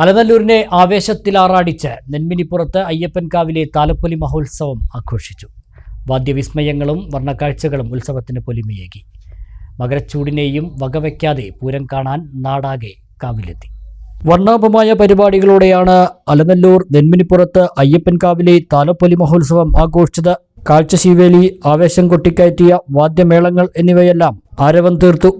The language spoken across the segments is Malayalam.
അലനല്ലൂരിനെ ആവേശത്തിലാറാടിച്ച് നെന്മിനിപ്പുറത്ത് അയ്യപ്പൻകാവിലെ താലപ്പൊലി മഹോത്സവം ആഘോഷിച്ചു. വാദ്യവിസ്മയങ്ങളും വർണക്കാഴ്ചകളും ഉത്സവത്തിന് പൊലിമയേകി. മകരച്ചൂടിനെയും വകവയ്ക്കാതെ പൂരം കാണാൻ നാടാകെ കാവിലെത്തി. വർണാഭമായ പരിപാടികളോടെയാണ് അലനല്ലൂർ നെന്മിനിപ്പുറത്ത് അയ്യപ്പൻകാവിലെ താലപ്പൊലി മഹോത്സവം ആഘോഷിച്ചത്. കാഴ്ചശീവേലി ആവേശം കൊട്ടിക്കയറ്റിയ വാദ്യമേളങ്ങൾ എന്നിവയെല്ലാം ആരവം തീർത്തു.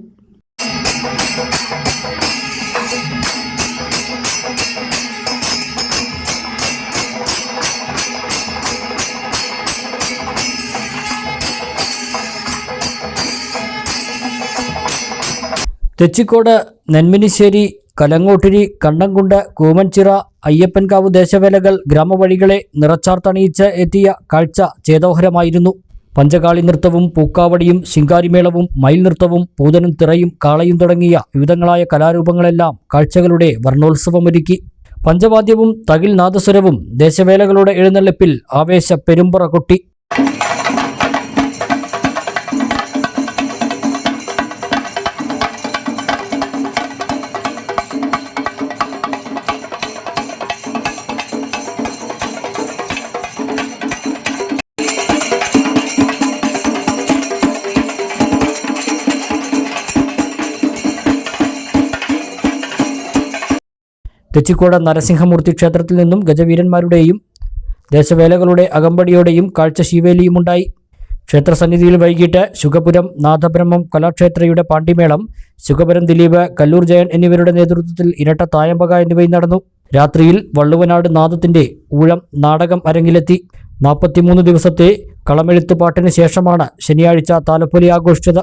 തെച്ചിക്കോട് നെന്മിനിശ്ശേരി കലങ്ങോട്ടിരി കണ്ണംകുണ്ട് കൂമൻചിറ അയ്യപ്പൻകാവ് ദേശവേലകൾ ഗ്രാമവഴികളെ നിറച്ചാർത്തണിയിച്ച് എത്തിയ കാഴ്ച ചേതോഹരമായിരുന്നു. പഞ്ചകാളി നൃത്തവും പൂക്കാവടിയും ശിങ്കാരിമേളവും മയിൽ നൃത്തവും പൂതനും തിറയും കാളയും തുടങ്ങിയ വിവിധങ്ങളായ കലാരൂപങ്ങളെല്ലാം കാഴ്ചകളുടെ വർണോത്സവമൊരുക്കി. പഞ്ചവാദ്യവും തകിൽ നാദസ്വരവും ദേശവേലകളുടെ എഴുന്നള്ളിപ്പിൽ ആവേശ പെരുമ്പറ കൊട്ടി. തെച്ചിക്കോട് നരസിംഹമൂർത്തി ക്ഷേത്രത്തിൽ നിന്നും ഗജവീരന്മാരുടെയും ദേശവേലകളുടെ അകമ്പടിയോടെയും കാഴ്ച ശിവേലിയുമുണ്ടായി. ക്ഷേത്രസന്നിധിയിൽ വൈകിട്ട് ശുഖപുരം നാഥബ്രഹ്മം കലാക്ഷേത്രയുടെ പാണ്ഡിമേളം ശുഖപുരം ദിലീപ് കല്ലൂർ ജയൻ എന്നിവരുടെ നേതൃത്വത്തിൽ ഇരട്ട തായമ്പക എന്നിവയും നടന്നു. രാത്രിയിൽ വള്ളുവനാട് നാദത്തിന്റെ ഊഴം നാടകം അരങ്ങിലെത്തി. നാൽപ്പത്തിമൂന്ന് ദിവസത്തെ കളമെഴുത്തുപാട്ടിന് ശേഷമാണ് ശനിയാഴ്ച താലപ്പൊലി ആഘോഷിച്ചത്.